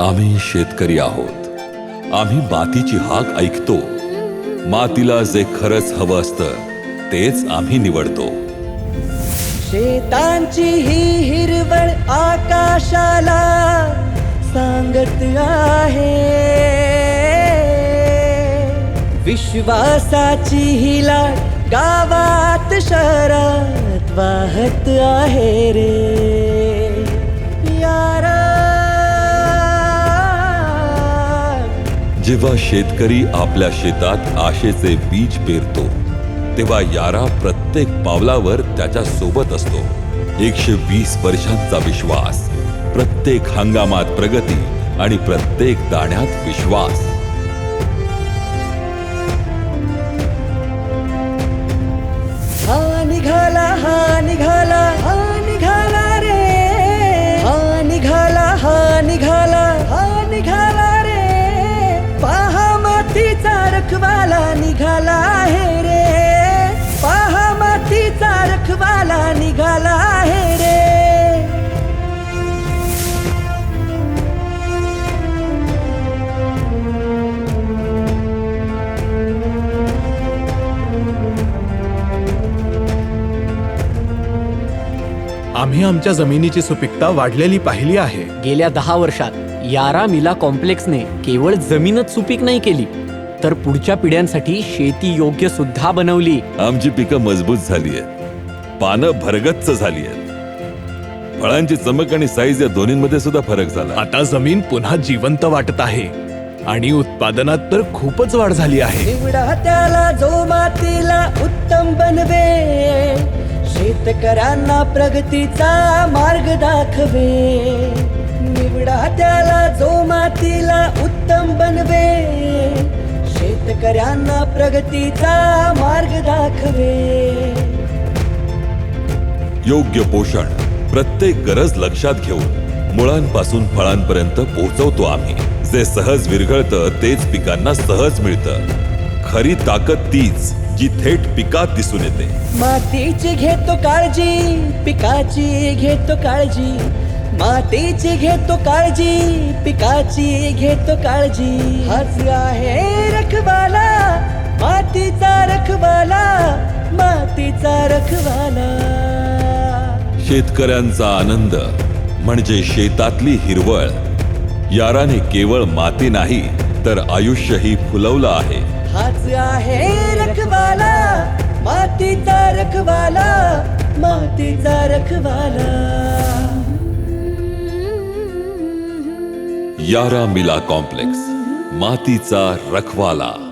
आम्ही शेतकरी आहोत. आम्ही मातीची हाक ऐकतो. मातीला जे खरंच हवं असतं तेच आम्ही निवडतो. शेतांची ही हिरवळ आकाशाला सांगत आहे. विश्वासाची ही लाट गावात शहरात वाहत आहे रे. जेव्हा शेतकरी आपल्या शेतात आशेचे बीज पेरतो तेव्हा यारा प्रत्येक पावलावर त्याच्या सोबत असतो. एकशे वीस वर्षांचा विश्वास प्रत्येक हंगामात प्रगती आणि प्रत्येक दाण्यात विश्वास. रखवाला निघाला आहे रे. पहा मातीचा रखवाला निघाला आहे रे. आम्ही आमच्या जमिनीची सुपीकता वाढलेली पाहिली आहे. गेल्या दहा वर्षात यारा मिला कॉम्प्लेक्सने केवळ जमीनच सुपीक नाही केली. तर पुढच्या पिढ्यांसाठी शेती योग्य सुद्धा बनवली. आमची पिकं मजबूत झाली आहेत पानं भरगच्च झाली आहेत फळांची चमक आणि साईज या दोन्हींमध्ये सुद्धा फरक झाला. आता जमीन पुन्हा जिवंत वाटत आहे. आणि उत्पादनात तर खूपच वाढ झाली आहे. निवडा त्याला जो मातीला उत्तम बनवे. शेतकऱ्यांना प्रगतीचा मार्ग दाखवे. निवडा त्याला जो मातीला उत्तम बनवे. शेतकऱ्यांना प्रगतीचा मार्ग दाखवे. योग्य पोषण प्रत्येक गरज लक्षात घेऊन मुळांपासून फळांपर्यंत पोहोचवतो आम्ही. जे सहज विरघळतं तेच पिकांना सहज मिळतं. खरी ताकद तीच जी थेट पिकात दिसून येते. मातीची घेतो काळजी पिकाची घेतो काळजी. मातीची घेतो काळजी पिकाची घेतो काळजी. हाच आहे रखवाला मातीचा रखवाला मातीचा रखवाला. शेतकऱ्यांचा आनंद म्हणजे शेतातली हिरवळ. याराने केवळ माती नाही तर आयुष्यही फुलवलं आहे. हाच आहे रखवाला मातीचा रखवाला मातीचा रखवाला. यारा मिला कॉम्प्लेक्स. मातीचा रखवाला.